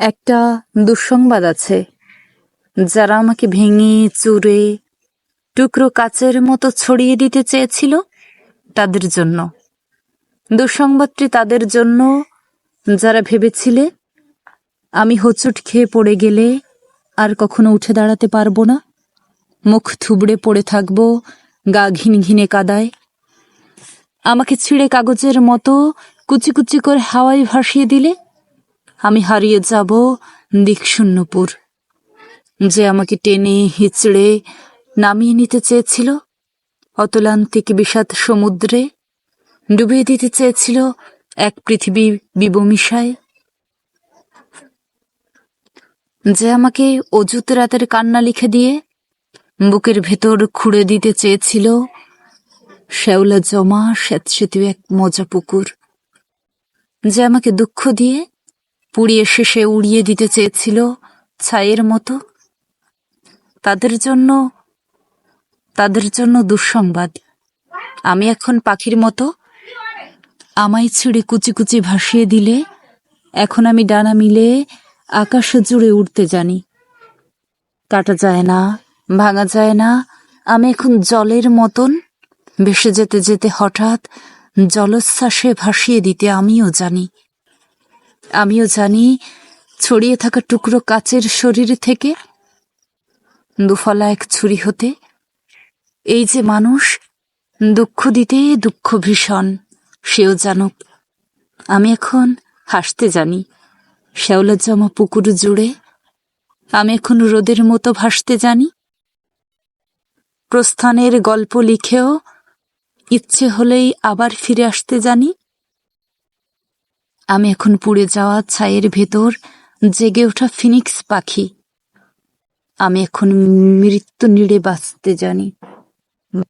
একটা দুঃসংবাদ আছে। যারা আমাকে ভেঙে, চুরে, টুকরো কাচের মতো ছড়িয়ে দিতে চেয়েছিল, তাদের জন্য। দুঃসংবাদটি তাদের জন্য, যারা ভেবেছিলে, আমি হোঁচট খেয়ে পড়ে গেলে আর কখনো উঠে দাঁড়াতে পারব না, মুখ থুবড়ে পড়ে থাকব, গা ঘিন ঘিনে কাদায়। আমাকে ছিঁড়ে কাগজের মতো কুচি কুচি করে হাওয়ায় ভাসিয়ে দিলে আমি হারিয়ে যাব দিকশূন্যপুর। যে আমাকে টেনে, হিচড়ে নামিয়ে নিতে চেয়েছিল, অতলান্তিক বিষাদ সমুদ্রে ডুবিয়ে দিতে চেয়েছিল এক পৃথিবী বিবমিশায়। যে আমাকে অজুত রাতের কান্না লিখে দিয়ে বুকের ভেতর খুঁড়ে দিতে চেয়েছিল, শ্যাওলা জমা স্যাঁতসেতু এক মজা পুকুর। যে আমাকে দুঃখ দিয়ে পুড়িয়ে শেষে উড়িয়ে দিতে চেয়েছিল ছাইয়ের মতো। তাদের জন্য তাদের জন্য দুঃসংবাদ। আমি এখন পাখির মতো আমায় ছিঁড়ে কুচি কুচি ভাসিয়ে দিলে, এখন আমি ডানা মিলে আকাশ জুড়ে উড়তে জানি। কাটা যায় না, ভাঙা যায় না, আমি এখন জলের মতন। ভেসে যেতে যেতে হঠাৎ জলোচ্ছ্বাসে ভাসিয়ে দিতে আমিও জানি। আমিও জানি, ছড়িয়ে থাকা টুকরো কাচের শরীর থেকে দুফলা এক ছুরি হতে, এই যে মানুষ, দুঃখ দিতে দুঃখ ভীষণ, সেও জানুক। আমি এখন হাসতে জানি, শ্যাওলা জমা পুকুর জুড়ে, আমি এখন রোদের মতো ভাসতে জানি। প্রস্থানের গল্প লিখেও ইচ্ছে হলেই আবার ফিরে আসতে জানি। আমি এখন পুড়ে যাওয়া ছায়ের ভেতর জেগে ওঠা ফিনিক্স পাখি। আমি এখন মৃত্যু নিড়ে বাঁচতে জানি।